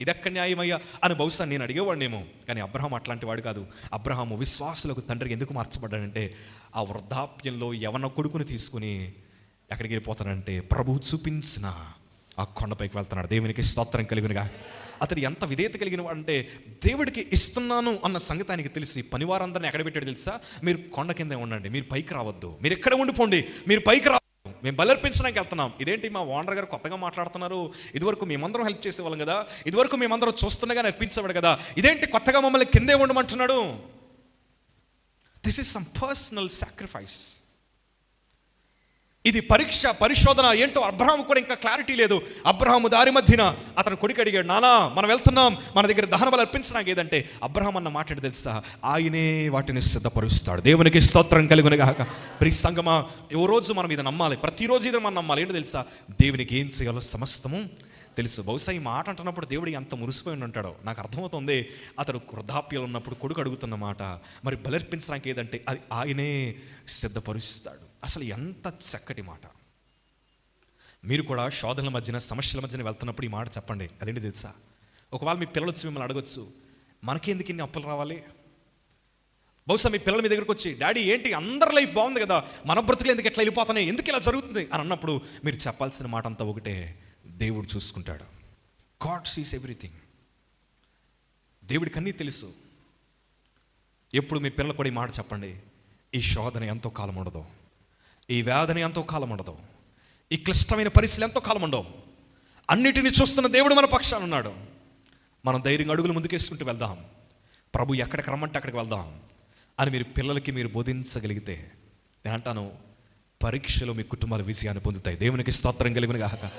ఇదెక్కడ న్యాయమయ్యా అని బహుశా నేను అడిగేవాడినేమో. కానీ అబ్రహాం అట్లాంటి వాడు కాదు. అబ్రహాము విశ్వాసులకు తండ్రికి ఎందుకు మార్చబడ్డాడంటే ఆ వృద్ధాప్యంలో యవన కొడుకుని తీసుకుని ఎక్కడికి వెళ్ళిపోతాడంటే ప్రభు చూపించిన ఆ కొండపైకి వెళ్తున్నాడు. దేవునికి స్తోత్రం కలిగినగా. అతడు ఎంత విధేయత కలిగిన వాడంటే దేవుడికి ఇస్తున్నాను అన్న సంగతి ఆయనకి తెలిసి పనివారందరిని ఎక్కడ పెట్టాడు తెలుసా? మీరు కొండ కింద ఉండండి. మీరు పైకి రావద్దు. మీరు ఎక్కడ ఉండిపోండి? మీరు పైకి రా మేము బలర్పించడానికి వెళ్తున్నాం. ఇదేంటి మా ఓనర్ గారు కొత్తగా మాట్లాడుతున్నారు? ఇదివరకు మేమందరం హెల్ప్ చేసేవాళ్ళం కదా? ఇదివరకు మేమందరం చూస్తుండగా నేర్పించేవాడు కదా? ఇదేంటి కొత్తగా మమ్మల్ని కిందే ఉండమంటున్నాడు? This is some personal sacrifice ఇది పరీక్ష పరిశోధన ఏంటో అబ్రహాం కూడా ఇంకా క్లారిటీ లేదు. అబ్రహాము దారి మధ్యన అతను కొడుకు అడిగాడు నానా మనం వెళ్తున్నాం మన దగ్గర దహన బలు అర్పించడానికి ఏదంటే అబ్రహాం అన్న మాట తెలుసా? ఆయనే వాటిని సిద్ధపరుస్తాడు. దేవునికి స్తోత్రం కలుగునగాక. ప్రి సంగమా ఓ రోజు మనం ఇది నమ్మాలి. ప్రతిరోజు ఇది మనం నమ్మాలి. ఏంటో తెలుసా? దేవునికి ఏం చేయాలో సమస్తము తెలుసు. బహుశా ఈ మాట అంటున్నప్పుడు దేవుడు ఎంత మురిసిపోయి ఉంటాడో నాకు అర్థమవుతుంది. అతడు వృద్ధాప్యలు ఉన్నప్పుడు కొడుకు అడుగుతున్న మాట మరి బలర్పించడానికి ఏదంటే అది ఆయనే సిద్ధపరుస్తాడు. అసలు ఎంత చక్కటి మాట. మీరు కూడా శోధనల మధ్యన సమస్యల మధ్యన వెళ్తున్నప్పుడు ఈ మాట చెప్పండి. అదేంటి తెలుసా? ఒకవేళ మీ పిల్లలు వచ్చి మిమ్మల్ని అడగొచ్చు మనకేందుకు ఇన్ని అప్పులు రావాలి? బహుశా మీ పిల్లల మీ దగ్గరకు వచ్చి డాడీ ఏంటి అందరి లైఫ్ బాగుంది కదా మన బ్రతుకులు ఎందుకు ఎట్లా వెళ్ళిపోతున్నాయి ఎందుకు ఇలా జరుగుతుంది? అని అన్నప్పుడు మీరు చెప్పాల్సిన మాట అంతా ఒకటే దేవుడు చూసుకుంటాడు. గాడ్ సీస్ ఎవ్రీథింగ్ దేవుడికి అన్నీ తెలుసు. ఎప్పుడు మీ పిల్లలు కూడా ఈ మాట చెప్పండి ఈ శోధన ఎంతో కాలం ఉండదు. ఈ వేదన ఎంతో కాలం ఉండదు ఈ క్లిష్టమైన పరిస్థితులు ఎంతో కాలం ఉండవు అన్నిటిని చూస్తున్న దేవుడు మన పక్షాన ఉన్నాడు. మనం ధైర్యంగా అడుగులు ముందుకేసుకుంటూ వెళ్దాం. ప్రభు ఎక్కడికి రమ్మంటే అక్కడికి వెళ్దాం అని మీరు పిల్లలకి మీరు బోధించగలిగితే నేను అంటాను పరీక్షలో మీ కుటుంబాల విజయాన్ని పొందుతాయి. దేవునికి స్తోత్రం కలిగిన కాక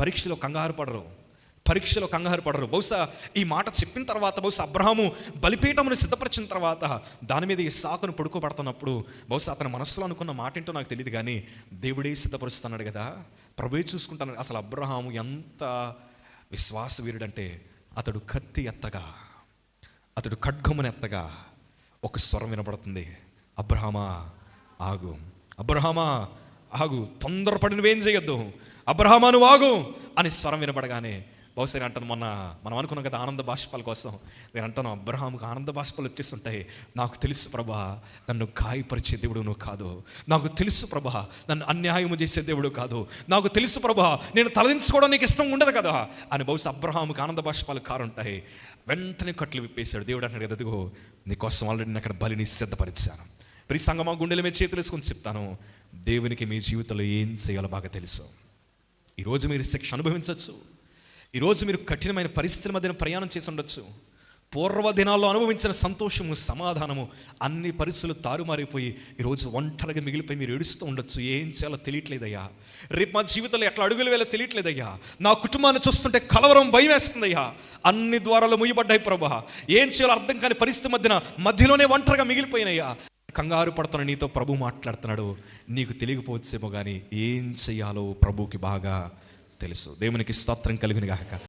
పరీక్షలో కంగారు పడరు. పరీక్షలో కంగారు పడరు. బహుశా ఈ మాట చెప్పిన తర్వాత బహుశా అబ్రహాము బలిపీఠమును సిద్ధపరిచిన తర్వాత దాని మీద ఈ సాకును పడుకోబడుతున్నప్పుడు బహుశా అతని మనస్సులో అనుకున్న మాట ఏంటో నాకు తెలియదు కానీ దేవుడే సిద్ధపరుస్తున్నాడు కదా. ప్రభువే చూసుకుంటాను అసలు అబ్రహాము ఎంత విశ్వాస వీరుడంటే అతడు కత్తి ఎత్తగా అతడు ఖడ్గమును ఎత్తగా ఒక స్వరం వినపడుతుంది అబ్రహమా ఆగు. అబ్రహమా ఆగు. తొందరపడి నువ్వేం చేయొద్దు. అబ్రహమాను నువ్వు ఆగు అని స్వరం వినపడగానే బహుశా నేను అంటాను మొన్న మనం అనుకున్నాం కదా ఆనంద బాష్పాల కోసం. నేను అంటాను అబ్రహాంకు ఆనంద బాష్పాలు వచ్చేస్తుంటాయి. నాకు తెలుసు ప్రభా నన్ను గాయపరిచే దేవుడు నువ్వు కాదు. నాకు తెలుసు ప్రభా నన్ను అన్యాయము చేసే దేవుడు కాదు. నాకు తెలుసు ప్రభా నేను తలదించుకోవడం నీకు ఇష్టం ఉండదు కదా అని బహుశా అబ్రహాముకు ఆనంద బాష్పాలు కారుంటాయి. వెంటనే కట్లు విప్పేశాడు. దేవుడు అంటాడు కదా "అదిగో నీకోసం ఆల్రెడీ నేను అక్కడ బలిని సిద్ధపరిచాను. ప్రి సంగమా గుండెల మీద చేతులు వేసుకొని చెప్తాను దేవునికి మీ జీవితంలో ఏం చేయాలో బాగా తెలుసు. ఈరోజు మీరు శిక్ష అనుభవించవచ్చు ఈరోజు మీరు కఠినమైన పరిస్థితుల మధ్యన ప్రయాణం చేసి ఉండొచ్చు. పూర్వ దినాల్లో అనుభవించిన సంతోషము సమాధానము అన్ని పరిస్థితులు తారుమారిపోయి ఈరోజు ఒంటరిగా మిగిలిపోయి మీరు ఏడుస్తూ ఉండొచ్చు. ఏం చేయాలో తెలియట్లేదయ్యా. రేపు మా జీవితంలో ఎట్లా అడుగులు వేళ తెలియట్లేదయ్యా. నా కుటుంబాన్ని చూస్తుంటే కలవరం భయం వేస్తుందయ్యా. అన్ని ద్వారాలు ముయ్యబడ్డాయి ప్రభా. ఏం చేయాలో అర్థం కాని పరిస్థితి మధ్యన మధ్యలోనే ఒంటరిగా మిగిలిపోయినయ్యా. కంగారు పడుతున్న నీతో ప్రభు మాట్లాడుతున్నాడు. నీకు తెలియకపోవచ్చేమో కానీ ఏం చేయాలో ప్రభుకి బాగా తెలుసు. దేవునికి స్తోత్రం కలిగిన